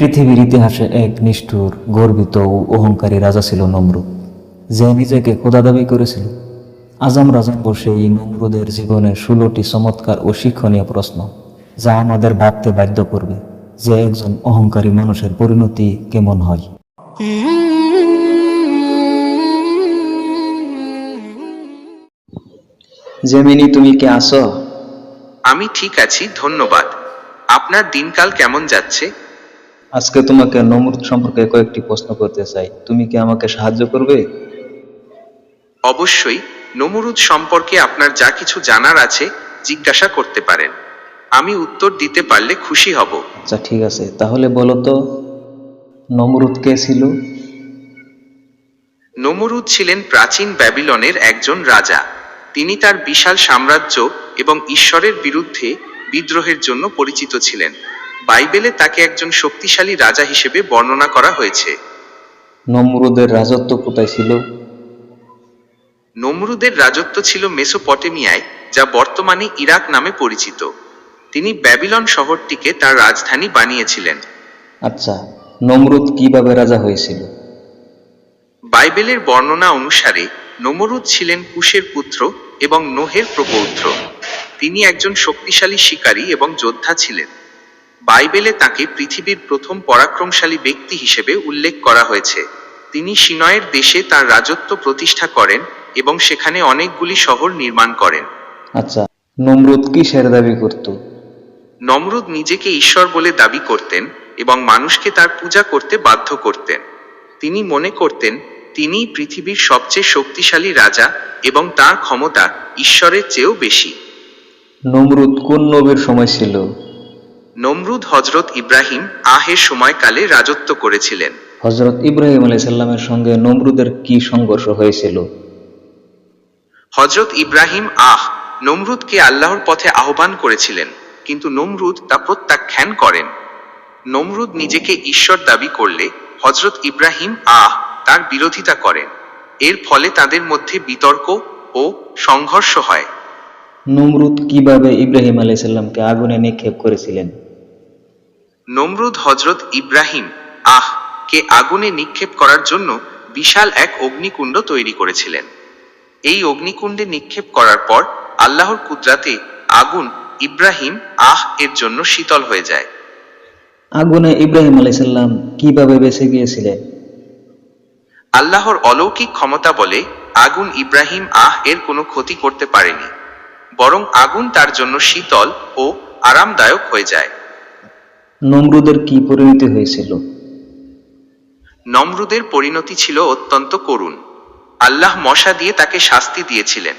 পৃথিবীর ইতিহাসে এক নিষ্ঠুর গর্বিত ও অহংকারী রাজা ছিল নমরুদ যে নিজেকে খোদা দাবি করেছিল। আজ আমরা জানব সেই নমরুদের জীবনের ষোলোটি চমৎকার ও শিক্ষণীয় প্রশ্ন যা আমাদের ভাবতে বাধ্য করবে যে একজন অহংকারী মানুষের পরিণতি কেমন হয়। জেমিনি তুমি কি আসো আমি ঠিক আছি ধন্যবাদ। আপনার দিনকাল কেমন যাচ্ছে? আজকে তোমাকে নমরুদ সম্পর্কে কয়েকটি প্রশ্ন করতে চাই। তুমি কি আমাকে সাহায্য করবে? অবশ্যই নমরুদ সম্পর্কে আপনার যা কিছু জানার আছে জিজ্ঞাসা করতে পারেন। আমি উত্তর দিতে পারলে খুশি হব। আচ্ছা ঠিক আছে। তাহলে বলো তো নমরুদ কে ছিল? নমরুদ ছিলেন প্রাচীন ব্যাবিলনের একজন রাজা। তিনি তার বিশাল সাম্রাজ্য এবং ঈশ্বরের বিরুদ্ধে বিদ্রোহের জন্য পরিচিত ছিলেন। বাইবেলে তাকে একজন শক্তিশালী রাজা হিসেবে বর্ণনা করা হয়েছে। নমরুদের রাজত্ব কোথায় ছিল? নমরুদের রাজত্ব ছিল মেসোপটেমিয়ায় যা বর্তমানে ইরাক নামে পরিচিত। তিনি ব্যাবিলন শহরটিকে তার রাজধানী বানিয়েছিলেন। আচ্ছা নমরুদ কীভাবে রাজা হয়েছিল? বাইবেলের বর্ণনা অনুসারে নমরুদ ছিলেন কুশের পুত্র এবং নোহের প্রপৌত্র। তিনি একজন শক্তিশালী শিকারী এবং যোদ্ধা ছিলেন। বাইবেলে তাকে পৃথিবীর প্রথম পরাক্রমশালী ব্যক্তি হিসেবে উল্লেখ করা হয়েছে। তিনি সিনয়ের দেশে তার রাজত্ব প্রতিষ্ঠা করেন এবং সেখানে অনেকগুলি শহর নির্মাণ করেন। আচ্ছা নমরুদ কিসের দাবি করত? নমরুদ নিজেকে ঈশ্বর বলে দাবি করতেন এবং মানুষকে তার পূজা করতে বাধ্য করতেন। তিনি মনে করতেন তিনিই পৃথিবীর সবচেয়ে শক্তিশালী রাজা এবং তার ক্ষমতা ঈশ্বরের চেয়েও বেশি। নমরুদ কোন নবীর সময় ছিল? নমরুদ হজরত ইব্রাহিম আহের সময়কালে রাজত্ব করেছিলেন। হজরত ইব্রাহিম আলাইসাল্লামের সঙ্গে নমরুদের কি সংঘর্ষ হয়েছিল? হজরত ইব্রাহিম আহ নমরুদকে আল্লাহর পথে আহ্বান করেছিলেন কিন্তু নমরুদ তা প্রত্যাখ্যান করেন। নমরুদ নিজেকে ঈশ্বর দাবি করলে হজরত ইব্রাহিম আহ তার বিরোধিতা করেন। এর ফলে তাদের মধ্যে বিতর্ক ও সংঘর্ষ হয়। নমরুদ কীভাবে ইব্রাহিম আলাইসাল্লামকে আগুনে নিক্ষেপ করেছিলেন? নমরুদ হজরত ইব্রাহিম আহ কে আগুনে নিক্ষেপ করার জন্য বিশাল এক অগ্নিকুণ্ড তৈরি করেছিলেন। এই অগ্নিকুণ্ডে নিক্ষেপ করার পর আল্লাহর কুদরাতে আগুন ইব্রাহিম আহ এর জন্য শীতল হয়ে যায়। আগুনে ইব্রাহিম আলাইসাল্লাম কীভাবে বেঁচে গিয়েছিলেন? আল্লাহর অলৌকিক ক্ষমতা বলে আগুন ইব্রাহিম আহ এর কোনো ক্ষতি করতে পারেনি। বরং আগুন তার জন্য শীতল ও আরামদায়ক হয়ে যায়। নমরুদের কি পরিণতি হয়েছিল? নমরুদের পরিণতি ছিল অত্যন্ত করুণ। আল্লাহ মশা দিয়ে তাকে শাস্তি দিয়েছিলেন।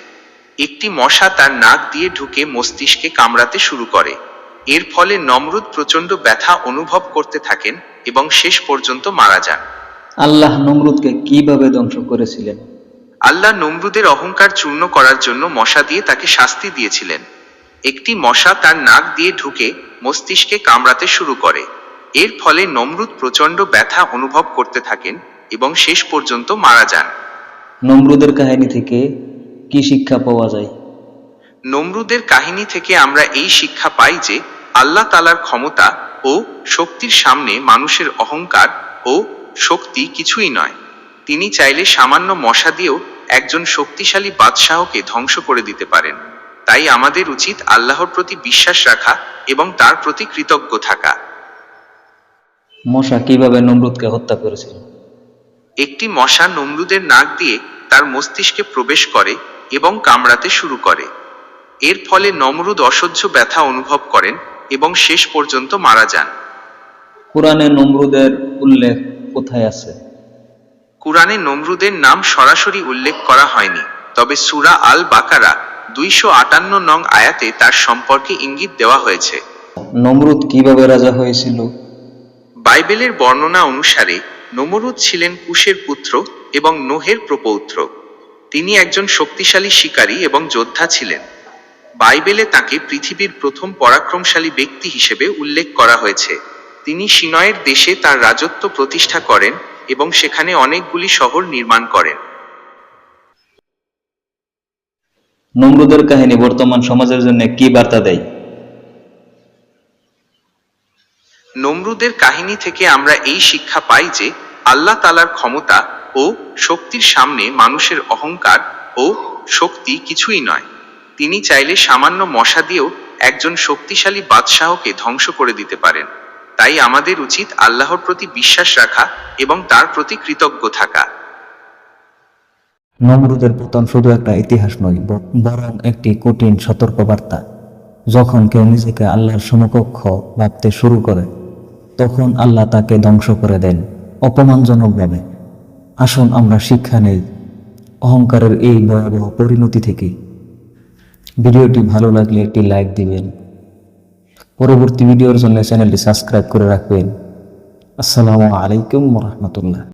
একটি মশা তার নাক দিয়ে ঢুকে মস্তিষ্কে কামড়াতে শুরু করে। এর ফলে নমরুদ প্রচণ্ড ব্যথা অনুভব করতে থাকেন এবং শেষ পর্যন্ত মারা যান। আল্লাহ নমরুদকে কীভাবে ধ্বংস করেছিলেন? আল্লাহ নমরুদের অহংকার চূর্ণ করার জন্য মশা দিয়ে তাকে শাস্তি দিয়েছিলেন। একটি মশা তার নাক দিয়ে ঢুকে মস্তিষ্কে কামড়াতে শুরু করে। এর ফলে নমরুদ প্রচণ্ড ব্যথা অনুভব করতে থাকেন এবং শেষ পর্যন্ত মারা যান। নমরুদের কাহিনী থেকে কি শিক্ষা পাওয়া যায়? নমরুদের কাহিনী থেকে আমরা এই শিক্ষা পাই যে আল্লাহ তালার ক্ষমতা ও শক্তির সামনে মানুষের অহংকার ও শক্তি কিছুই নয়। তিনি চাইলে সামান্য মশা দিয়েও একজন শক্তিশালী বাদশাহকে ধ্বংস করে দিতে পারেন। তাই আমাদের উচিত আল্লাহর প্রতি বিশ্বাস রাখা এবং তার প্রতি কৃতজ্ঞ থাকা। মশা কীভাবে নমরুদকে হত্যা করেছিল? একটি মশা নমরুদের নাক দিয়ে তার মস্তিষ্কে প্রবেশ করে এবং কামড়াতে শুরু করে। এর ফলে নমরুদ অসহ্য ব্যথা অনুভব করেন এবং শেষ পর্যন্ত মারা যান। কোরআনে নমরুদের উল্লেখ কোথায় আছে? কুরআনে নমরুদের নাম সরাসরি উল্লেখ করা হয়নি তবে সুরা আল বাকারা দুইশো আটান্ন নং আয়াতে তার সম্পর্কে ইঙ্গিত দেওয়া হয়েছে। নমরুদ কীভাবে রাজা হয়েছিল? বাইবেলের বর্ণনা অনুসারে নমরুদ ছিলেন কুশের পুত্র এবং নোহের প্রপৌত্র। তিনি একজন শক্তিশালী শিকারী এবং যোদ্ধা ছিলেন। বাইবেলে তাকে পৃথিবীর প্রথম পরাক্রমশালী ব্যক্তি হিসেবে উল্লেখ করা হয়েছে। তিনি সিনয়ের দেশে তার রাজত্ব প্রতিষ্ঠা করেন এবং সেখানে অনেকগুলি শহর নির্মাণ করেন। নমরুদের কাহিনী বর্তমান সমাজের জন্য কি বার্তা দেয়? নমরুদের কাহিনী থেকে আমরা এই শিক্ষা পাই যে আল্লাহ তালার ক্ষমতা ও শক্তির সামনে মানুষের অহংকার ও শক্তি কিছুই নয়। তিনি চাইলে সামান্য মশা দিয়েও একজন শক্তিশালী বাদশাহকে ধ্বংস করে দিতে পারেন। তাই আমাদের উচিত আল্লাহর প্রতি বিশ্বাস রাখা এবং তার প্রতি কৃতজ্ঞ থাকা। নমরুদের পতন শুধু একটা ইতিহাস নয় বরং একটি কঠিন সতর্কবার্তা। যখন কেউ নিজেকে আল্লাহর সমকক্ষ ভাবতে শুরু করে, তখন আল্লাহ তাকে ধ্বংস করে দেন অপমানজনকভাবে আসুন আমরা শিক্ষা নেই অহংকারের এই ভয়াবহ পরিণতি থেকে। ভিডিওটি ভালো লাগলে একটি লাইক দিবেন। পরবর্তী ভিডিওর জন্য চ্যানেলটি সাবস্ক্রাইব করে রাখবেন। আসসালামু আলাইকুম রহমতুল্লাহ।